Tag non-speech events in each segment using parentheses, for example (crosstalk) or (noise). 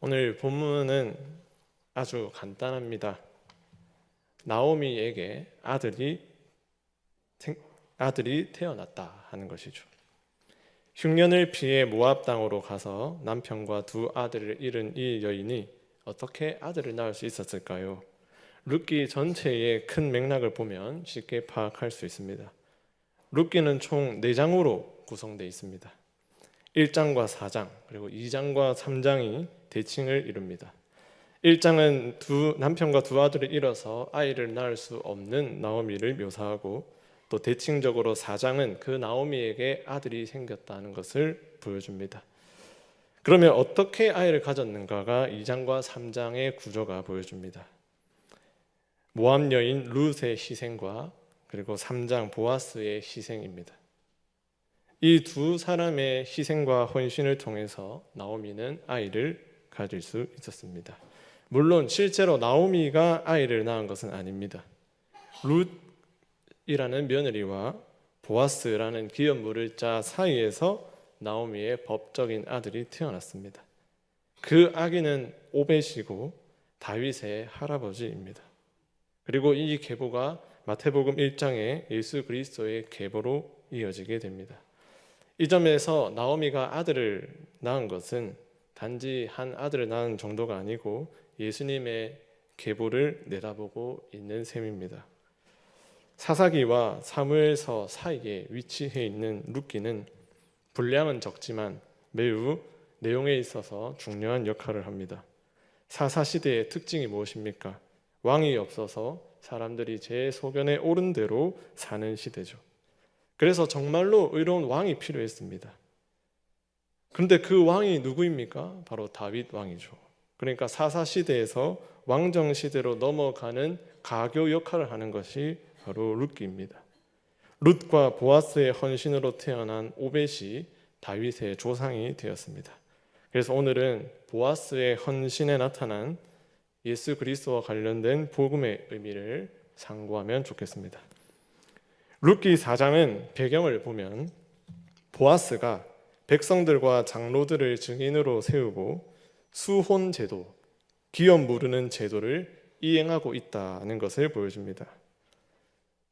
오늘 본문은 아주 간단합니다. 나오미에게 아들이 생- 아들이 태어났다 하는 것이죠. 흉년을 피해 모압 땅으로 가서 남편과 두 아들을 잃은 이 여인이 어떻게 아들을 낳을 수 있었을까요? 룻기 전체의 큰 맥락을 보면 쉽게 파악할 수 있습니다. 룻기는 총 4장으로 구성되어 있습니다. 1장과 4장 그리고 2장과 3장이 대칭을 이룹니다. 1장은 두 남편과 두 아들을 잃어서 아이를 낳을 수 없는 나오미를 묘사하고 또 대칭적으로 4장은 그 나오미에게 아들이 생겼다는 것을 보여줍니다. 그러면 어떻게 아이를 가졌는가가 2장과 3장의 구조가 보여줍니다. 모함 여인 룻의 희생과 그리고 3장 보아스의 희생입니다. 이 두 사람의 희생과 헌신을 통해서 나오미는 아이를 가질 수 있었습니다. 물론 실제로 나오미가 아이를 낳은 것은 아닙니다. 룻이라는 며느리와 보아스라는 기업 물을자 사이에서 나오미의 법적인 아들이 태어났습니다. 그 아기는 오벳이고 다윗의 할아버지입니다. 그리고 이 계보가 마태복음 1장에 예수 그리스도의 계보로 이어지게 됩니다. 이 점에서 나오미가 아들을 낳은 것은 단지 한 아들을 낳은 정도가 아니고 예수님의 계보를 내다보고 있는 셈입니다. 사사기와 사무엘서 사이에 위치해 있는 룻기는 분량은 적지만 매우 내용에 있어서 중요한 역할을 합니다. 사사 시대의 특징이 무엇입니까? 왕이 없어서 사람들이 제 소견에 옳은 대로 사는 시대죠. 그래서 정말로 의로운 왕이 필요했습니다. 그런데 그 왕이 누구입니까? 바로 다윗 왕이죠. 그러니까 사사 시대에서 왕정 시대로 넘어가는 가교 역할을 하는 것이 바로 룻기입니다. 룻과 보아스의 헌신으로 태어난 오벳이 다윗의 조상이 되었습니다. 그래서 오늘은 보아스의 헌신에 나타난 예수 그리스도와 관련된 복음의 의미를 상고하면 좋겠습니다. 룻기 4장은 배경을 보면 보아스가 백성들과 장로들을 증인으로 세우고 수혼 제도, 기업 무르는 제도를 이행하고 있다는 것을 보여줍니다.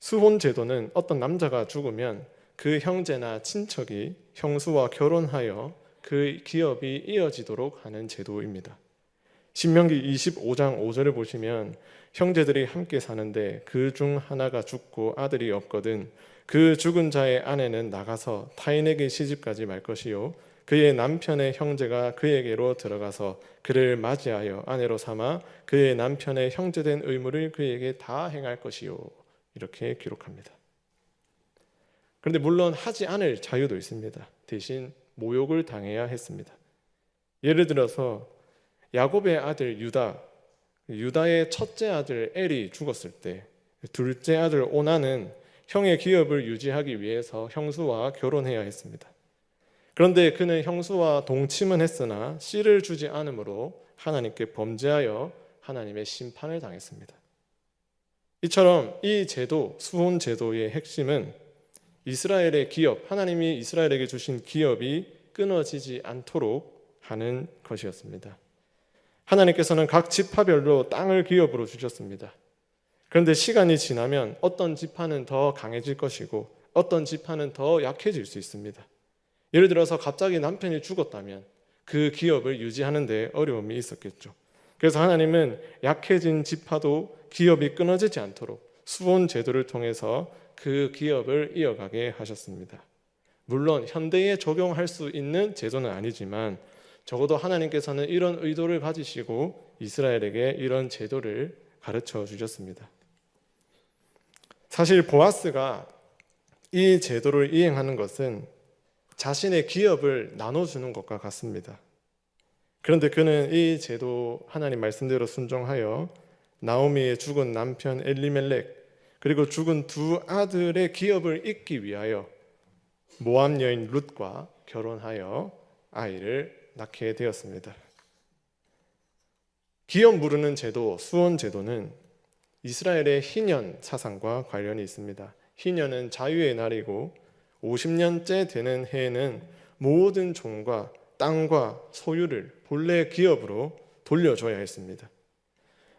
수혼 제도는 어떤 남자가 죽으면 그 형제나 친척이 형수와 결혼하여 그 기업이 이어지도록 하는 제도입니다. 신명기 25장 5절을 보시면 형제들이 함께 사는데 그 중 하나가 죽고 아들이 없거든 그 죽은 자의 아내는 나가서 타인에게 시집가지 말 것이요 그의 남편의 형제가 그에게로 들어가서 그를 맞이하여 아내로 삼아 그의 남편의 형제된 의무를 그에게 다 행할 것이요 이렇게 기록합니다. 그런데 물론 하지 않을 자유도 있습니다. 대신 모욕을 당해야 했습니다. 예를 들어서 야곱의 아들 유다, 유다의 첫째 아들 엘이 죽었을 때 둘째 아들 오나는 형의 기업을 유지하기 위해서 형수와 결혼해야 했습니다. 그런데 그는 형수와 동침은 했으나 씨를 주지 않으므로 하나님께 범죄하여 하나님의 심판을 당했습니다. 이처럼 이 제도, 수혼 제도의 핵심은 이스라엘의 기업, 하나님이 이스라엘에게 주신 기업이 끊어지지 않도록 하는 것이었습니다. 하나님께서는 각 지파별로 땅을 기업으로 주셨습니다. 그런데 시간이 지나면 어떤 지파는 더 강해질 것이고 어떤 지파는 더 약해질 수 있습니다. 예를 들어서 갑자기 남편이 죽었다면 그 기업을 유지하는 데 어려움이 있었겠죠. 그래서 하나님은 약해진 지파도 기업이 끊어지지 않도록 수혼 제도를 통해서 그 기업을 이어가게 하셨습니다. 물론 현대에 적용할 수 있는 제도는 아니지만 적어도 하나님께서는 이런 의도를 가지시고 이스라엘에게 이런 제도를 가르쳐 주셨습니다. 사실 보아스가 이 제도를 이행하는 것은 자신의 기업을 나눠주는 것과 같습니다. 그런데 그는 이 제도 하나님 말씀대로 순종하여 나오미의 죽은 남편 엘리멜렉 그리고 죽은 두 아들의 기업을 잇기 위하여 모함 여인 룻과 결혼하여 아이를 낳게 되었습니다. 기업 무르는 제도, 수원 제도는 이스라엘의 희년 사상과 관련이 있습니다. 희년은 자유의 날이고 50년째 되는 해에는 모든 종과 땅과 소유를 본래 기업으로 돌려줘야 했습니다.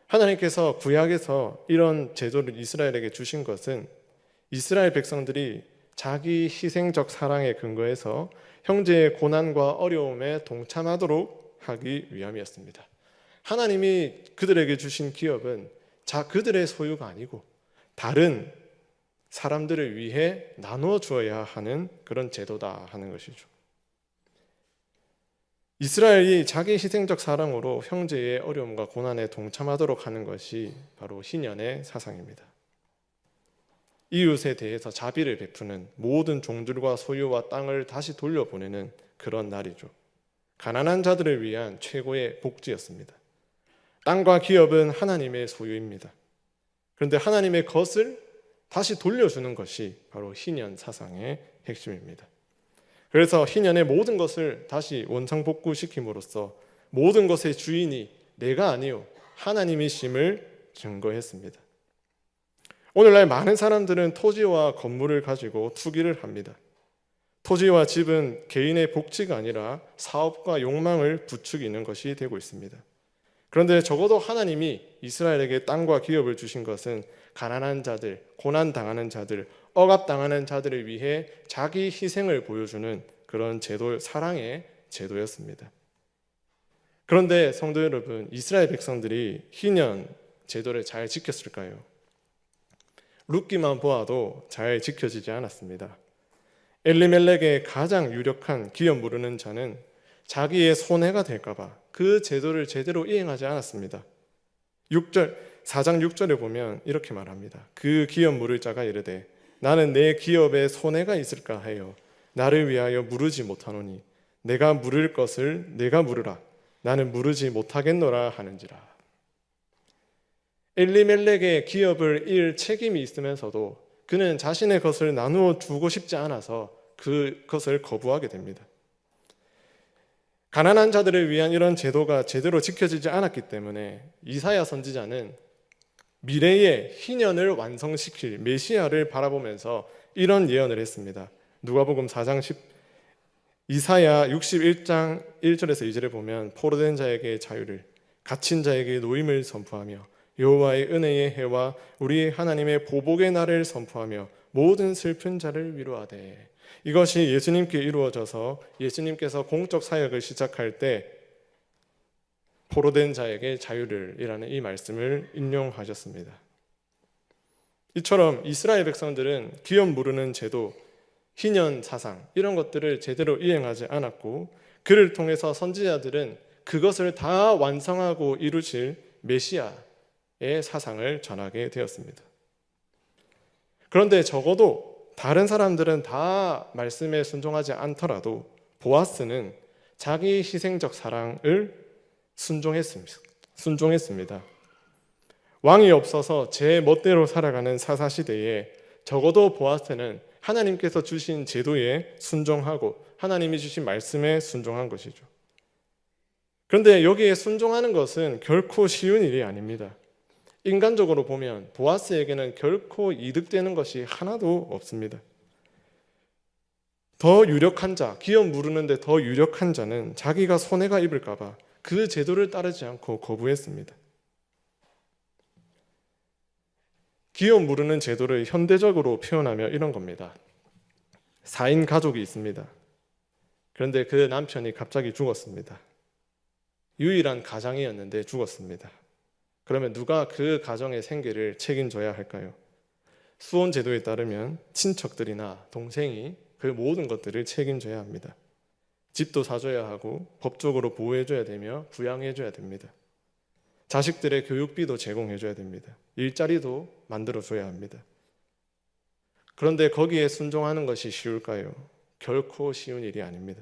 하나님께서 구약에서 이런 제도를 이스라엘에게 주신 것은 이스라엘 백성들이 자기 희생적 사랑에 근거해서 형제의 고난과 어려움에 동참하도록 하기 위함이었습니다. 하나님이 그들에게 주신 기업은 자 그들의 소유가 아니고 다른 사람들을 위해 나누어 주어야 하는 그런 제도다 하는 것이죠. 이스라엘이 자기 희생적 사랑으로 형제의 어려움과 고난에 동참하도록 하는 것이 바로 희년의 사상입니다. 이웃에 대해서 자비를 베푸는 모든 종들과 소유와 땅을 다시 돌려보내는 그런 날이죠. 가난한 자들을 위한 최고의 복지였습니다. 땅과 기업은 하나님의 소유입니다. 그런데 하나님의 것을 다시 돌려주는 것이 바로 희년 사상의 핵심입니다. 그래서 희년의 모든 것을 다시 원상복구시킴으로써 모든 것의 주인이 내가 아니요 하나님이심을 증거했습니다. 오늘날 많은 사람들은 토지와 건물을 가지고 투기를 합니다. 토지와 집은 개인의 복지가 아니라 사업과 욕망을 부추기는 것이 되고 있습니다. 그런데 적어도 하나님이 이스라엘에게 땅과 기업을 주신 것은 가난한 자들, 고난 당하는 자들, 억압 당하는 자들을 위해 자기 희생을 보여주는 그런 제도, 사랑의 제도였습니다. 그런데 성도 여러분, 이스라엘 백성들이 희년 제도를 잘 지켰을까요? 룻기만 보아도 잘 지켜지지 않았습니다. 엘리멜렉의 가장 유력한 기업 모르는 자는 자기의 손해가 될까봐 그 제도를 제대로 이행하지 않았습니다. 6절 4장 6절에 보면 이렇게 말합니다. 그 기업 물을 자가 이르되 나는 내 기업에 손해가 있을까 하여 나를 위하여 물으지 못하노니 내가 물을 것을 내가 물으라 나는 물으지 못하겠노라 하는지라. 엘리멜렉의 기업을 잃 책임이 있으면서도 그는 자신의 것을 나누어 주고 싶지 않아서 그것을 거부하게 됩니다. 가난한 자들을 위한 이런 제도가 제대로 지켜지지 않았기 때문에 이사야 선지자는 미래의 희년을 완성시킬 메시아를 바라보면서 이런 예언을 했습니다. 누가복음 4장 10 이사야 61장 1절에서 2절에 보면 포로된 자에게 자유를 갇힌 자에게 노임을 선포하며 여호와의 은혜의 해와 우리 하나님의 보복의 날을 선포하며 모든 슬픈 자를 위로하되 이것이 예수님께 이루어져서 예수님께서 공적 사역을 시작할 때 포로된 자에게 자유를이라는 이 말씀을 인용하셨습니다. 이처럼 이스라엘 백성들은 기업 모르는 제도, 희년 사상 이런 것들을 제대로 이행하지 않았고 그를 통해서 선지자들은 그것을 다 완성하고 이루실 메시아의 사상을 전하게 되었습니다. 그런데 적어도 다른 사람들은 다 말씀에 순종하지 않더라도 보아스는 자기 희생적 사랑을 순종했습니다. 순종했습니다. 왕이 없어서 제 멋대로 살아가는 사사 시대에 적어도 보아스는 하나님께서 주신 제도에 순종하고 하나님이 주신 말씀에 순종한 것이죠. 그런데 여기에 순종하는 것은 결코 쉬운 일이 아닙니다. 인간적으로 보면 보아스에게는 결코 이득되는 것이 하나도 없습니다. 더 유력한 자, 기업 무르는데 더 유력한 자는 자기가 손해가 입을까봐 그 제도를 따르지 않고 거부했습니다. 기업 무르는 제도를 현대적으로 표현하며 이런 겁니다. 4인 가족이 있습니다. 그런데 그 남편이 갑자기 죽었습니다. 유일한 가장이었는데 죽었습니다. 그러면 누가 그 가정의 생계를 책임져야 할까요? 수혼 제도에 따르면 친척들이나 동생이 그 모든 것들을 책임져야 합니다. 집도 사줘야 하고 법적으로 보호해줘야 되며 부양해줘야 됩니다. 자식들의 교육비도 제공해줘야 됩니다. 일자리도 만들어줘야 합니다. 그런데 거기에 순종하는 것이 쉬울까요? 결코 쉬운 일이 아닙니다.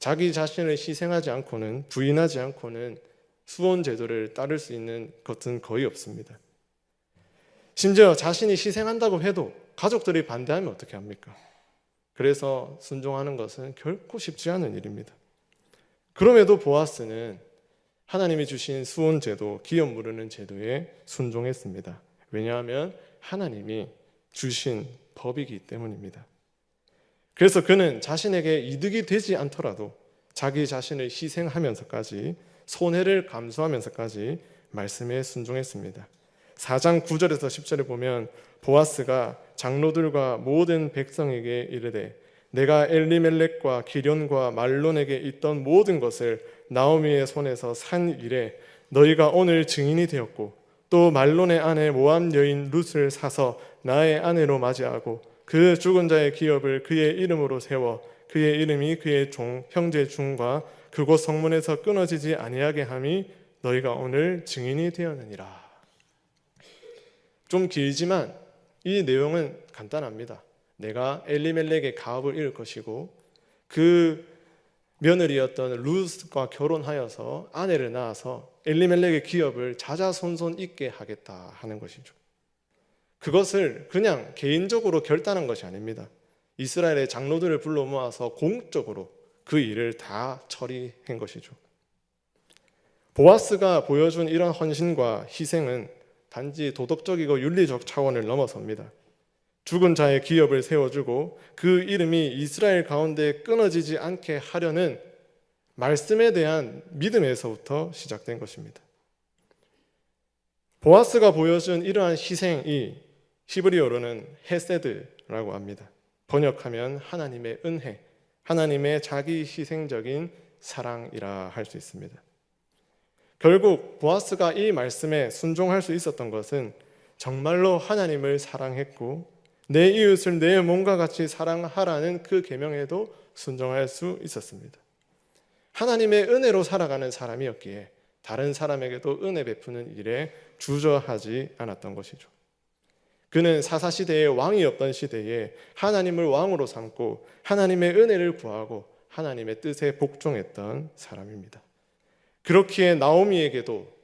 자기 자신을 희생하지 않고는 부인하지 않고는 수원 제도를 따를 수 있는 것은 거의 없습니다. 심지어 자신이 희생한다고 해도 가족들이 반대하면 어떻게 합니까? 그래서 순종하는 것은 결코 쉽지 않은 일입니다. 그럼에도 보아스는 하나님이 주신 수온 제도, 기업 무르는 제도에 순종했습니다. 왜냐하면 하나님이 주신 법이기 때문입니다. 그래서 그는 자신에게 이득이 되지 않더라도 자기 자신을 희생하면서까지 손해를 감수하면서까지 말씀에 순종했습니다. 4장 9절에서 10절에 보면 보아스가 장로들과 모든 백성에게 이르되 내가 엘리멜렉과 기련과 말론에게 있던 모든 것을 나오미의 손에서 산 이래 너희가 오늘 증인이 되었고 또 말론의 아내 모함 여인 룻을 사서 나의 아내로 맞이하고 그 죽은 자의 기업을 그의 이름으로 세워 그의 이름이 그의 종 형제 중과 그곳 성문에서 끊어지지 아니하게 함이 너희가 오늘 증인이 되었느니라. 좀 길지만 이 내용은 간단합니다. 내가 엘리멜렉의 가업을 잃을 것이고 그 며느리였던 루스과 결혼하여서 아내를 낳아서 엘리멜렉의 기업을 자자손손 있게 하겠다 하는 것이죠. 그것을 그냥 개인적으로 결단한 것이 아닙니다. 이스라엘의 장로들을 불러 모아서 공적으로 그 일을 다 처리한 것이죠. 보아스가 보여준 이런 헌신과 희생은 단지 도덕적이고 윤리적 차원을 넘어섭니다. 죽은 자의 기업을 세워주고 그 이름이 이스라엘 가운데 끊어지지 않게 하려는 말씀에 대한 믿음에서부터 시작된 것입니다. 보아스가 보여준 이러한 희생이 히브리어로는 헤세드라고 합니다. 번역하면 하나님의 은혜, 하나님의 자기 희생적인 사랑이라 할 수 있습니다. 결국 보아스가 이 말씀에 순종할 수 있었던 것은 정말로 하나님을 사랑했고 내 이웃을 내 몸과 같이 사랑하라는 그 계명에도 순종할 수 있었습니다. 하나님의 은혜로 살아가는 사람이었기에 다른 사람에게도 은혜 베푸는 일에 주저하지 않았던 것이죠. 그는 사사 시대의 왕이었던 시대에 하나님을 왕으로 삼고 하나님의 은혜를 구하고 하나님의 뜻에 복종했던 사람입니다. 그렇기에 나오미에게도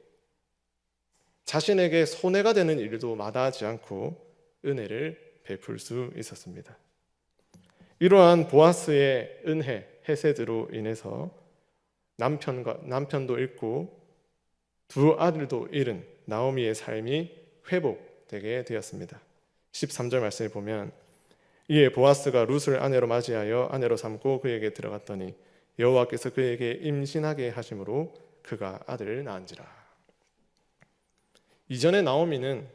자신에게 손해가 되는 일도 마다하지 않고 은혜를 베풀 수 있었습니다. 이러한 보아스의 은혜, 헤세드로 인해서 남편과 남편도 잃고 두 아들도 잃은 나오미의 삶이 회복 되게 되었습니다. 13절 말씀을 보면 이에 보아스가 룻을 아내로 맞이하여 아내로 삼고 그에게 들어갔더니 여호와께서 그에게 임신하게 하심으로 그가 아들을 낳은지라. 이전에 나오미는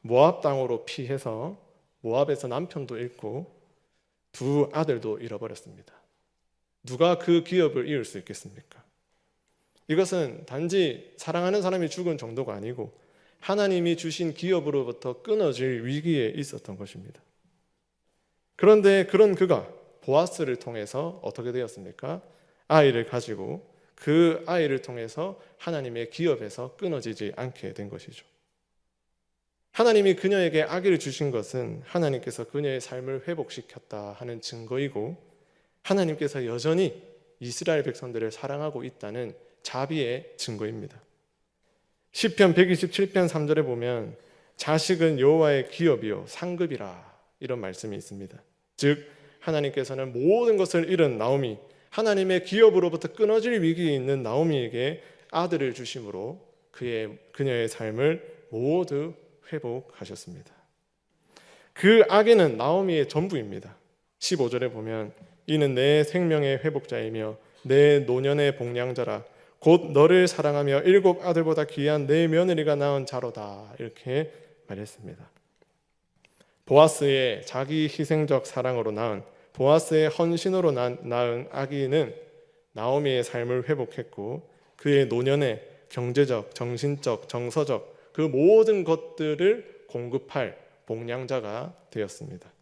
모압 땅으로 피해서 모압에서 남편도 잃고 두 아들도 잃어버렸습니다. 누가 그 기업을 이을 수 있겠습니까? 이것은 단지 사랑하는 사람이 죽은 정도가 아니고 하나님이 주신 기업으로부터 끊어질 위기에 있었던 것입니다. 그런데 그런 그가 보아스를 통해서 어떻게 되었습니까? 아이를 가지고 그 아이를 통해서 하나님의 기업에서 끊어지지 않게 된 것이죠. 하나님이 그녀에게 아기를 주신 것은 하나님께서 그녀의 삶을 회복시켰다 하는 증거이고 하나님께서 여전히 이스라엘 백성들을 사랑하고 있다는 자비의 증거입니다. 시편 127편 3절에 보면 자식은 여호와의 기업이요 상급이라 이런 말씀이 있습니다. 즉 하나님께서는 모든 것을 잃은 나오미 하나님의 기업으로부터 끊어질 위기에 있는 나오미에게 아들을 주심으로 그의 그녀의 삶을 모두 회복하셨습니다. 그 아기는 나오미의 전부입니다. 15절에 보면 이는 내 생명의 회복자이며 내 노년의 복량자라 곧 너를 사랑하며 일곱 아들보다 귀한 내 며느리가 낳은 자로다 이렇게 말했습니다. 보아스의 자기 희생적 사랑으로 낳은 보아스의 헌신으로 낳은 아기는 나오미의 삶을 회복했고 그의 노년의 경제적, 정신적, 정서적 그 모든 것들을 공급할 복량자가 되었습니다.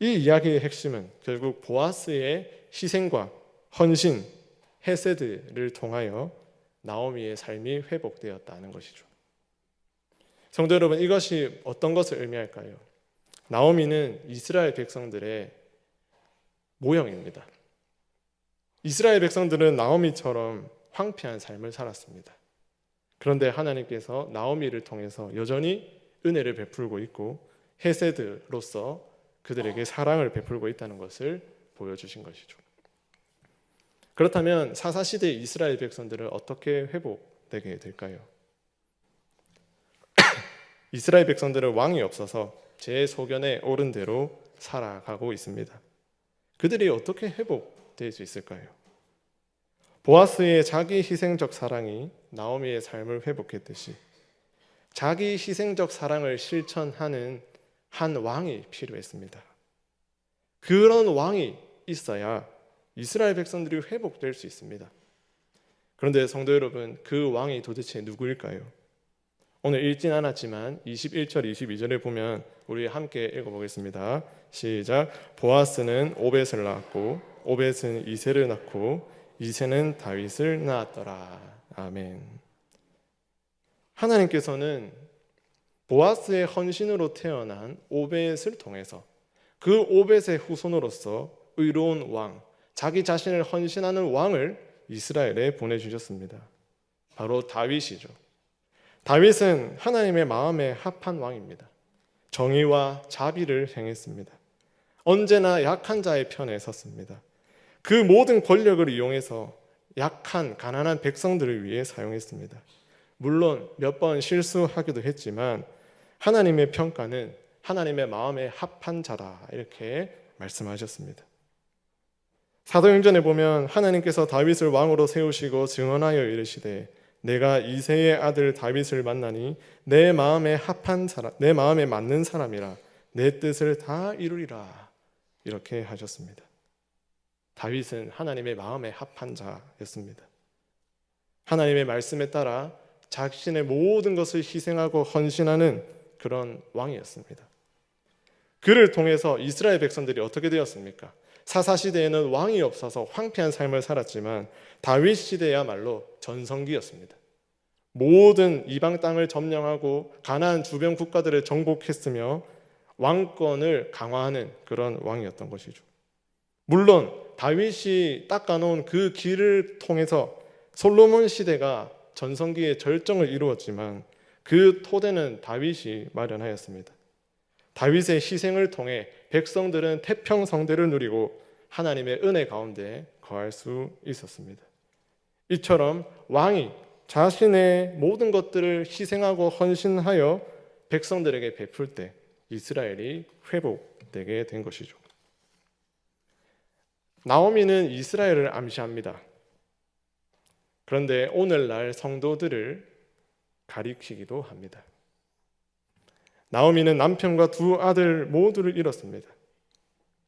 이 이야기의 핵심은 결국 보아스의 희생과 헌신, 헤세드를 통하여 나오미의 삶이 회복되었다는 것이죠. 성도 여러분, 이것이 어떤 것을 의미할까요? 나오미는 이스라엘 백성들의 모형입니다. 이스라엘 백성들은 나오미처럼 황폐한 삶을 살았습니다. 그런데 하나님께서 나오미를 통해서 여전히 은혜를 베풀고 있고 헤세드로서 그들에게 사랑을 베풀고 있다는 것을 보여주신 것이죠. 그렇다면 사사 시대 이스라엘 백성들은 어떻게 회복되게 될까요? (clears throat) 이스라엘 백성들은 왕이 없어서 제 소견에 옳은 대로 살아가고 있습니다. 그들이 어떻게 회복될 수 있을까요? 보아스의 자기 희생적 사랑이 나오미의 삶을 회복했듯이 자기 희생적 사랑을 실천하는 한 왕이 필요했습니다. 그런 왕이 있어야 이스라엘 백성들이 회복될 수 있습니다. 그런데 성도 여러분, 그 왕이 도대체 누구일까요? 오늘 읽진 않았지만 21절, 22절에 보면 우리 함께 읽어보겠습니다. 시작. 보아스는 오벳을 낳았고 오벳은 이세를 낳고 이세는 다윗을 낳았더라. 아멘. 하나님께서는 보아스의 헌신으로 태어난 오벳을 통해서 그 오벳의 후손으로서 의로운 왕, 자기 자신을 헌신하는 왕을 이스라엘에 보내주셨습니다. 바로 다윗이죠. 다윗은 하나님의 마음에 합한 왕입니다. 정의와 자비를 행했습니다. 언제나 약한 자의 편에 섰습니다. 그 모든 권력을 이용해서 약한 가난한 백성들을 위해 사용했습니다. 물론 몇 번 실수하기도 했지만 하나님의 평가는 하나님의 마음에 합한 자다 이렇게 말씀하셨습니다. 사도행전에 보면 하나님께서 다윗을 왕으로 세우시고 증언하여 이르시되 내가 이세의 아들 다윗을 만나니 내 마음에 합한 사람 내 마음에 맞는 사람이라 내 뜻을 다 이루리라 이렇게 하셨습니다. 다윗은 하나님의 마음에 합한 자였습니다. 하나님의 말씀에 따라 자신의 모든 것을 희생하고 헌신하는 그런 왕이었습니다. 그를 통해서 이스라엘 백성들이 어떻게 되었습니까? 사사 시대에는 왕이 없어서 황폐한 삶을 살았지만 다윗 시대야말로 전성기였습니다. 모든 이방 땅을 점령하고 가나안 주변 국가들을 정복했으며 왕권을 강화하는 그런 왕이었던 것이죠. 물론 다윗이 닦아놓은 그 길을 통해서 솔로몬 시대가 전성기의 절정을 이루었지만 그 토대는 다윗이 마련하였습니다. 다윗의 희생을 통해 백성들은 태평 성대를 누리고 하나님의 은혜 가운데 거할 수 있었습니다. 이처럼 왕이 자신의 모든 것들을 희생하고 헌신하여 백성들에게 베풀 때 이스라엘이 회복되게 된 것이죠. 나오미는 이스라엘을 암시합니다. 그런데 오늘날 성도들을 가리키기도 합니다. 나오미는 남편과 두 아들 모두를 잃었습니다.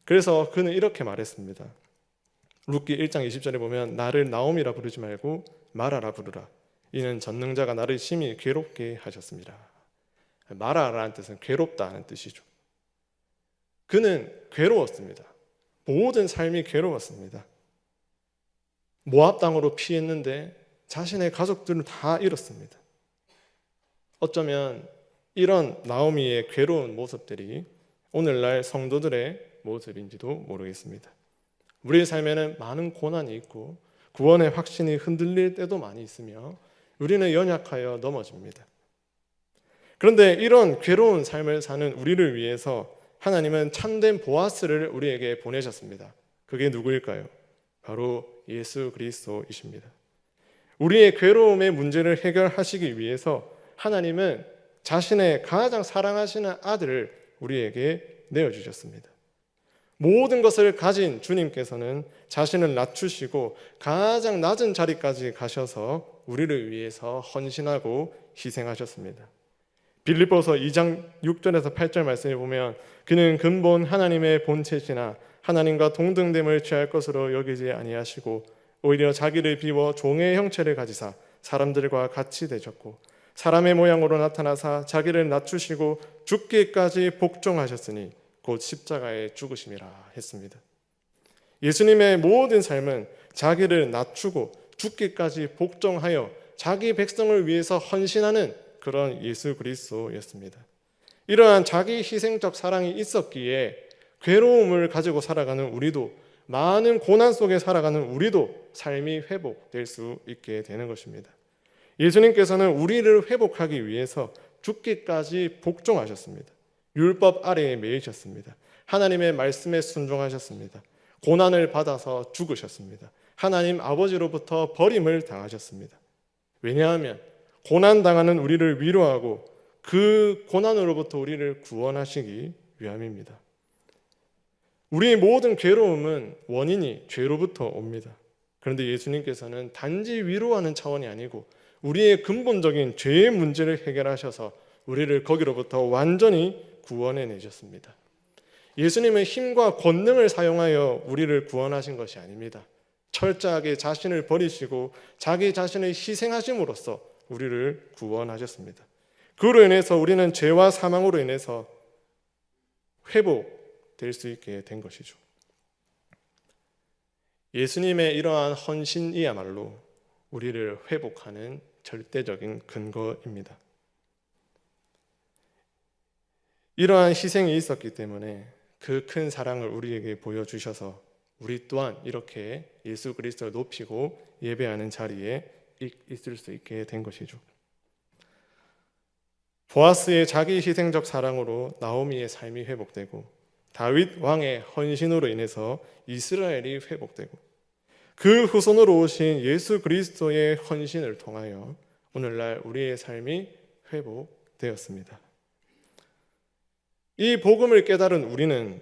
그래서 그는 이렇게 말했습니다. 룻기 1장 20절에 보면 나를 나오미라 부르지 말고 마라라 부르라. 이는 전능자가 나를 심히 괴롭게 하셨습니다. 마라라는 뜻은 괴롭다는 뜻이죠. 그는 괴로웠습니다. 모든 삶이 괴로웠습니다. 모압 땅으로 피했는데 자신의 가족들을 다 잃었습니다. 어쩌면 이런 나오미의 괴로운 모습들이 오늘날 성도들의 모습인지도 모르겠습니다. 우리의 삶에는 많은 고난이 있고 구원의 확신이 흔들릴 때도 많이 있으며 우리는 연약하여 넘어집니다. 그런데 이런 괴로운 삶을 사는 우리를 위해서 하나님은 참된 보아스를 우리에게 보내셨습니다. 그게 누구일까요? 바로 예수 그리스도이십니다. 우리의 괴로움의 문제를 해결하시기 위해서 하나님은 자신의 가장 사랑하시는 아들을 우리에게 내어주셨습니다. 모든 것을 가진 주님께서는 자신을 낮추시고 가장 낮은 자리까지 가셔서 우리를 위해서 헌신하고 희생하셨습니다. 빌립보서 2장 6절에서 8절 말씀에 보면 그는 근본 하나님의 본체시나 하나님과 동등됨을 취할 것으로 여기지 아니하시고 오히려 자기를 비워 종의 형체를 가지사 사람들과 같이 되셨고 사람의 모양으로 나타나사 자기를 낮추시고 죽기까지 복종하셨으니 곧 십자가에 죽으심이라 했습니다. 예수님의 모든 삶은 자기를 낮추고 죽기까지 복종하여 자기 백성을 위해서 헌신하는 그런 예수 그리스도였습니다. 이러한 자기 희생적 사랑이 있었기에 괴로움을 가지고 살아가는 우리도 많은 고난 속에 살아가는 우리도 삶이 회복될 수 있게 되는 것입니다. 예수님께서는 우리를 회복하기 위해서 죽기까지 복종하셨습니다. 율법 아래에 매이셨습니다. 하나님의 말씀에 순종하셨습니다. 고난을 받아서 죽으셨습니다. 하나님 아버지로부터 버림을 당하셨습니다. 왜냐하면 고난 당하는 우리를 위로하고 그 고난으로부터 우리를 구원하시기 위함입니다. 우리의 모든 괴로움은 원인이 죄로부터 옵니다. 그런데 예수님께서는 단지 위로하는 차원이 아니고 우리의 근본적인 죄의 문제를 해결하셔서 우리를 거기로부터 완전히 구원해 내셨습니다. 예수님은 힘과 권능을 사용하여 우리를 구원하신 것이 아닙니다. 철저하게 자신을 버리시고 자기 자신을 희생하심으로써 우리를 구원하셨습니다. 그로 인해서 우리는 죄와 사망으로 인해서 회복될 수 있게 된 것이죠. 예수님의 이러한 헌신이야말로 우리를 회복하는 절대적인 근거입니다. 이러한 희생이 있었기 때문에 그 큰 사랑을 우리에게 보여주셔서 우리 또한 이렇게 예수 그리스도를 높이고 예배하는 자리에 있을 수 있게 된 것이죠. 보아스의 자기 희생적 사랑으로 나오미의 삶이 회복되고 다윗 왕의 헌신으로 인해서 이스라엘이 회복되고 그 후손으로 오신 예수 그리스도의 헌신을 통하여 오늘날 우리의 삶이 회복되었습니다. 이 복음을 깨달은 우리는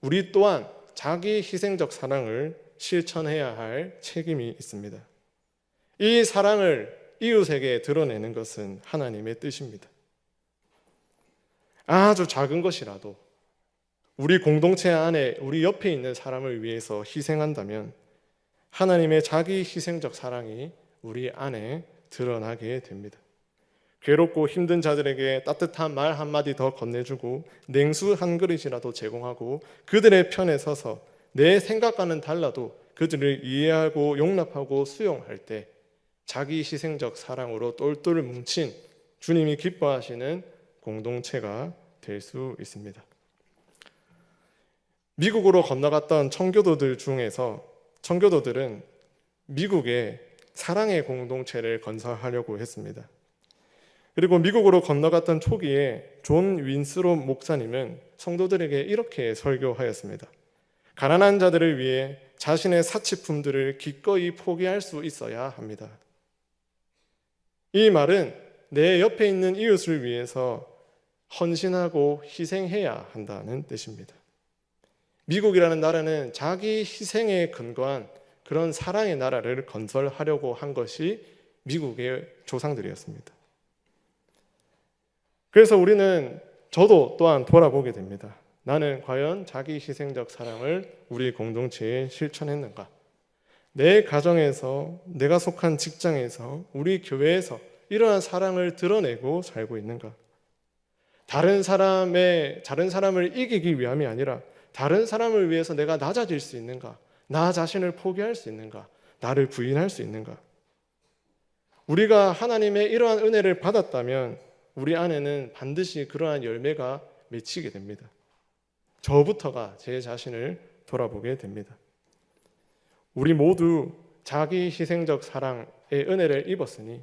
우리 또한 자기 희생적 사랑을 실천해야 할 책임이 있습니다. 이 사랑을 이웃에게 드러내는 것은 하나님의 뜻입니다. 아주 작은 것이라도 우리 공동체 안에 우리 옆에 있는 사람을 위해서 희생한다면 하나님의 자기 희생적 사랑이 우리 안에 드러나게 됩니다. 괴롭고 힘든 자들에게 따뜻한 말 한마디 더 건네주고 냉수 한 그릇이라도 제공하고 그들의 편에 서서 내 생각과는 달라도 그들을 이해하고 용납하고 수용할 때 자기 희생적 사랑으로 똘똘 뭉친 주님이 기뻐하시는 공동체가 될 수 있습니다. 미국으로 건너갔던 청교도들 중에서 청교도들은 미국에 사랑의 공동체를 건설하려고 했습니다. 그리고 미국으로 건너갔던 초기에 존 윈스로 목사님은 성도들에게 이렇게 설교하였습니다. 가난한 자들을 위해 자신의 사치품들을 기꺼이 포기할 수 있어야 합니다. 이 말은 내 옆에 있는 이웃을 위해서 헌신하고 희생해야 한다는 뜻입니다. 미국이라는 나라는 자기 희생에 근거한 그런 사랑의 나라를 건설하려고 한 것이 미국의 조상들이었습니다. 그래서 우리는 저도 또한 돌아보게 됩니다. 나는 과연 자기 희생적 사랑을 우리 공동체에 실천했는가? 내 가정에서, 내가 속한 직장에서, 우리 교회에서 이러한 사랑을 드러내고 살고 있는가? 다른 사람의 다른 사람을 이기기 위함이 아니라 다른 사람을 위해서 내가 낮아질 수 있는가? 나 자신을 포기할 수 있는가? 나를 부인할 수 있는가? 우리가 하나님의 이러한 은혜를 받았다면 우리 안에는 반드시 그러한 열매가 맺히게 됩니다. 저부터가 제 자신을 돌아보게 됩니다. 우리 모두 자기 희생적 사랑의 은혜를 입었으니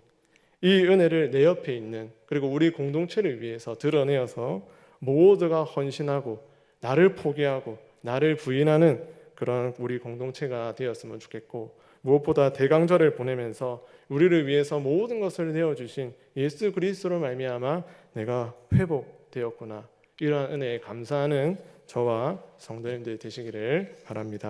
이 은혜를 내 옆에 있는 그리고 우리 공동체를 위해서 드러내어서 모두가 헌신하고 나를 포기하고 나를 부인하는 그런 우리 공동체가 되었으면 좋겠고 무엇보다 대강절을 보내면서 우리를 위해서 모든 것을 내어 주신 예수 그리스도로 말미암아 내가 회복되었구나 이러한 은혜에 감사하는 저와 성도님들 되시기를 바랍니다.